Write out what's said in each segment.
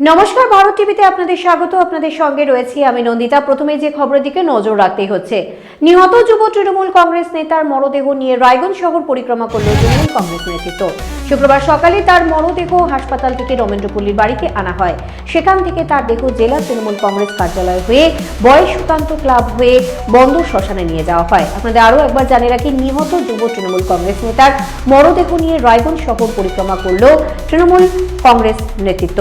নমস্কার, ভারত টিভিতে আপনাদের স্বাগত। আপনাদের সঙ্গে রয়েছি আমি নন্দিতা। প্রথমে যে খবরের দিকে নজর রাখতে হচ্ছে, নিহত যুব তৃণমূল কংগ্রেস নেতার মরদেহ নিয়ে রায়গঞ্জ শহর পরিক্রমা করল তৃণমূল কংগ্রেস নেতৃত্ব। শুক্রবার সকালে তার মরদেহ হাসপাতাল থেকে রমেন্দ্রপল্লীর বাড়িতে আনা হয়। সেখান থেকে তার দেহ জেলা তৃণমূল কংগ্রেস কার্যালয় হয়ে বয়স সুকান্ত ক্লাব হয়ে বন্ধ শ্মশানে নিয়ে যাওয়া হয়। আপনাদের আরও একবার জানিয়ে রাখি, নিহত যুব তৃণমূল কংগ্রেস নেতার মরদেহ নিয়ে রায়গঞ্জ শহর পরিক্রমা করল তৃণমূল কংগ্রেস নেতৃত্ব।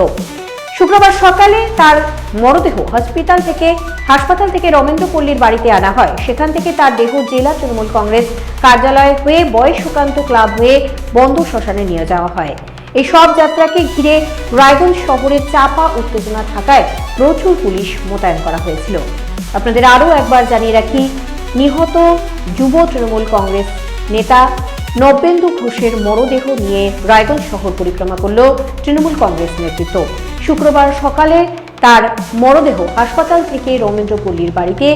শুক্রবার সকালে তার মরদেহ হসপিটাল থেকে, হাসপাতাল থেকে রমেন্দ্রপল্লীর বাড়িতে আনা হয়। সেখান থেকে তার দেহ জেলা তৃণমূল কংগ্রেস কার্যালয় হয়ে বয়স সুকান্ত ক্লাব হয়ে বন্ধ শ্মশানে নিয়ে যাওয়া হয়। এই সব যাত্রাকে ঘিরে রায়গঞ্জ শহরে চাপা উত্তেজনা থাকায় প্রচুর পুলিশ মোতায়েন করা হয়েছিল। আপনাদের আরও একবার জানিয়ে রাখি, নিহত যুব তৃণমূল কংগ্রেস নেতা নবেন্দু ঘোষের মরদেহ নিয়ে রায়গঞ্জ শহর পরিক্রমা করল তৃণমূল কংগ্রেস নেতৃত্ব। শুক্রবার সকালে তার মরদেহ হাসপাতাল থেকে রমেন্দ্র পল্লীর বাড়িতে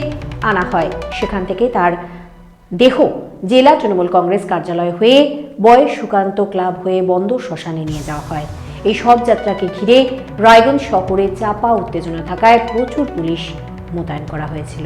আনা হয়। সেখান থেকে তার দেহ জেলা তৃণমূল কংগ্রেস কার্যালয় হয়ে বয়স সুকান্ত ক্লাব হয়ে বন্ধ শ্মশানে নিয়ে যাওয়া হয়। এই সব যাত্রাকে ঘিরে রায়গঞ্জ শহরে চাপা উত্তেজনা থাকায় প্রচুর পুলিশ মোতায়েন করা হয়েছিল।